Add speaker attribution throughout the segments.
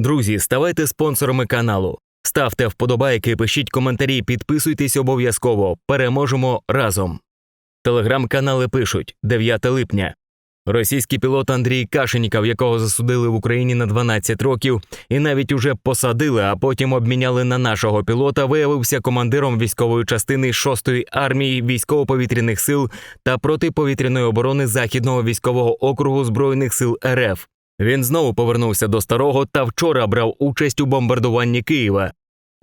Speaker 1: Друзі, ставайте спонсорами каналу. Ставте вподобайки, пишіть коментарі, підписуйтесь обов'язково. Переможемо разом. Телеграм-канали пишуть 9 липня. Російський пілот Андрій Кашеніков, якого засудили в Україні на 12 років, і навіть уже посадили, а потім обміняли на нашого пілота, виявився командиром військової частини 6-ї армії військово-повітряних сил та протиповітряної оборони Західного військового округу Збройних сил РФ. Він знову повернувся до старого та вчора брав участь у бомбардуванні Києва.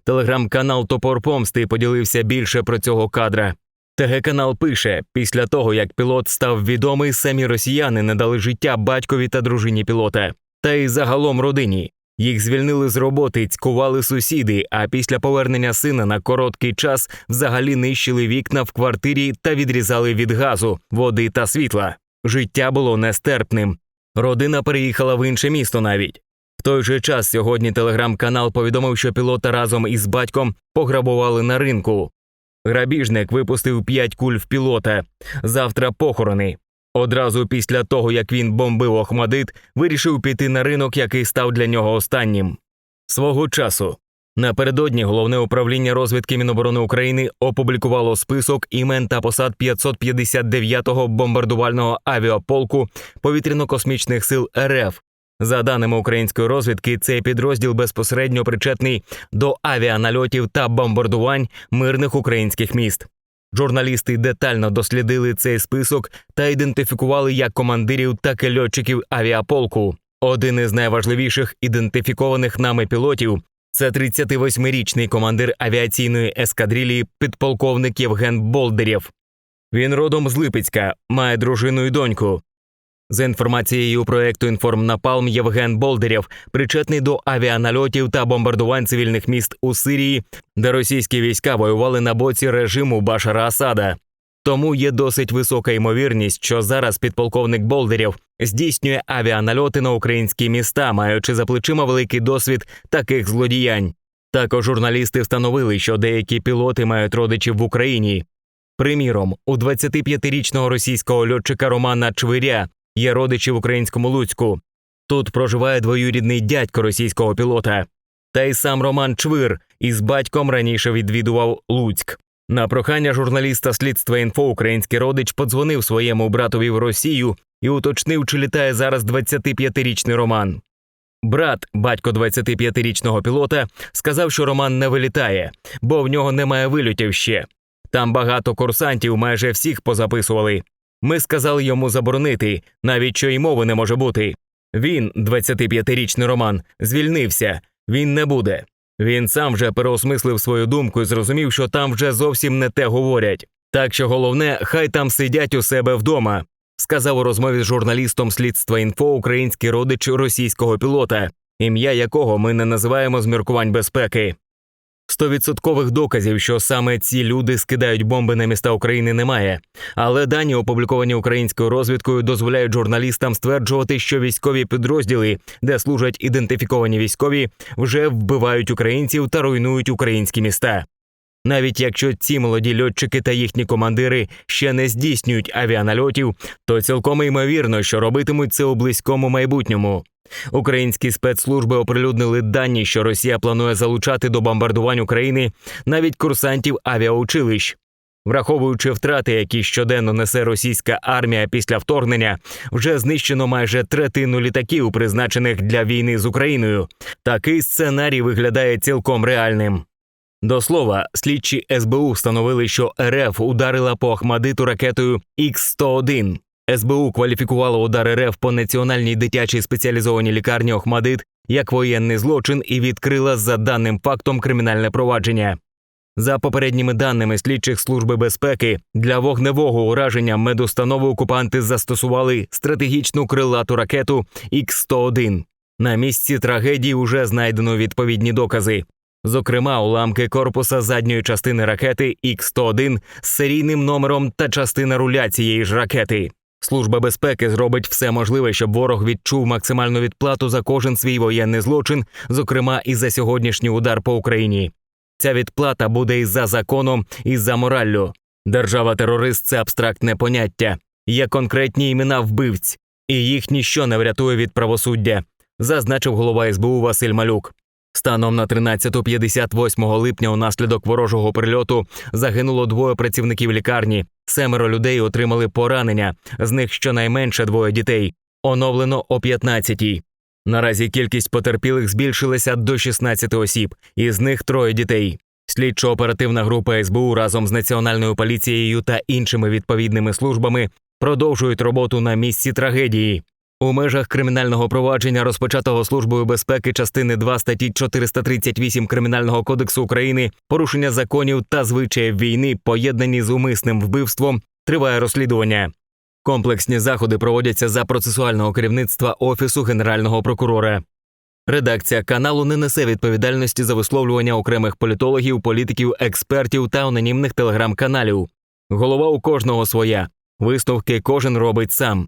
Speaker 1: Телеграм-канал Топор Помсти поділився більше про цього кадра. ТГ-канал пише: після того, як пілот став відомий, самі росіяни не дали життя батькові та дружині пілота, та й загалом родині. Їх звільнили з роботи, цькували сусіди, а після повернення сина на короткий час взагалі нищили вікна в квартирі та відрізали від газу, води та світла. Життя було нестерпним. Родина переїхала в інше місто навіть. В той же час сьогодні телеграм-канал повідомив, що пілота разом із батьком пограбували на ринку. Грабіжник випустив п'ять куль в пілота. Завтра похорони. Одразу після того, як він бомбив Охмадит, вирішив піти на ринок, який став для нього останнім. Свого часу. Напередодні головне управління розвідки Міноборони України опублікувало список імен та посад 559-го бомбардувального авіаполку повітряно-космічних сил РФ. За даними української розвідки, цей підрозділ безпосередньо причетний до авіанальотів та бомбардувань мирних українських міст. Журналісти детально дослідили цей список та ідентифікували як командирів, так і льотчиків авіаполку. Один із найважливіших ідентифікованих нами пілотів це 38-річний командир авіаційної ескадрилії, підполковник Євген Болдерєв. Він родом з Липецька, має дружину і доньку. За інформацією проекту «Інформнапалм» Євген Болдерєв причетний до авіанальотів та бомбардувань цивільних міст у Сирії, де російські війська воювали на боці режиму Башара Асада. Тому є досить висока ймовірність, що зараз підполковник Болдерєв здійснює авіанальоти на українські міста, маючи за плечима великий досвід таких злодіянь. Також журналісти встановили, що деякі пілоти мають родичів в Україні. Приміром, у 25-річного російського льотчика Романа Чвиря є родичі в українському Луцьку. Тут проживає двоюрідний дядько російського пілота. Та й сам Роман Чвир із батьком раніше відвідував Луцьк. На прохання журналіста слідства інфо український родич подзвонив своєму братові в Росію і уточнив, чи літає зараз 25-річний Роман. Брат, батько 25-річного пілота, сказав, що Роман не вилітає, бо в нього немає вильотів ще. Там багато курсантів, майже всіх позаписували. Ми сказали йому заборонити, навіть що й мови не може бути. Він, 25-річний Роман, звільнився, він не буде. Він сам вже переосмислив свою думку і зрозумів, що там вже зовсім не те говорять. Так що головне, хай там сидять у себе вдома, сказав у розмові з журналістом слідства інфо український родич російського пілота, ім'я якого ми не називаємо з міркувань безпеки. Стовідсоткових доказів, що саме ці люди скидають бомби на міста України, немає. Але дані, опубліковані українською розвідкою, дозволяють журналістам стверджувати, що військові підрозділи, де служать ідентифіковані військові, вже вбивають українців та руйнують українські міста. Навіть якщо ці молоді льотчики та їхні командири ще не здійснюють авіанальотів, то цілком ймовірно, що робитимуть це у близькому майбутньому. Українські спецслужби оприлюднили дані, що Росія планує залучати до бомбардувань України навіть курсантів авіаучилищ. Враховуючи втрати, які щоденно несе російська армія після вторгнення, вже знищено майже третину літаків, призначених для війни з Україною. Такий сценарій виглядає цілком реальним. До слова, слідчі СБУ встановили, що РФ ударила по Ахмадиту ракетою Х-101. СБУ кваліфікувало удар РФ по національній дитячій спеціалізованій лікарні Охмадит як воєнний злочин і відкрила за даним фактом кримінальне провадження. За попередніми даними слідчих служби безпеки для вогневого ураження медустанови окупанти застосували стратегічну крилату ракету Х-101. На місці трагедії вже знайдено відповідні докази. Зокрема, уламки корпуса задньої частини ракети Х-101 з серійним номером та частина руля цієї ж ракети. Служба безпеки зробить все можливе, щоб ворог відчув максимальну відплату за кожен свій воєнний злочин, зокрема і за сьогоднішній удар по Україні. Ця відплата буде і за законом, і за мораллю. Держава-терорист це абстрактне поняття. Є конкретні імена вбивць, і їх ніщо не врятує від правосуддя. зазначив голова СБУ Василь Малюк. Станом на 13.58 липня унаслідок ворожого прильоту загинуло двоє працівників лікарні. Семеро людей отримали поранення, з них щонайменше двоє дітей. Оновлено о 15-й. Наразі кількість потерпілих збільшилася до 16 осіб, із них троє дітей. Слідчо-оперативна група СБУ разом з національною поліцією та іншими відповідними службами продовжують роботу на місці трагедії. У межах кримінального провадження, розпочатого службою безпеки частини 2 статті 438 Кримінального кодексу України, порушення законів та звичаїв війни, поєднані з умисним вбивством, триває розслідування. Комплексні заходи проводяться за процесуального керівництва Офісу Генерального прокурора. Редакція каналу не несе відповідальності за висловлювання окремих політологів, політиків, експертів та анонімних телеграм-каналів. Голова у кожного своя. Висновки кожен робить сам.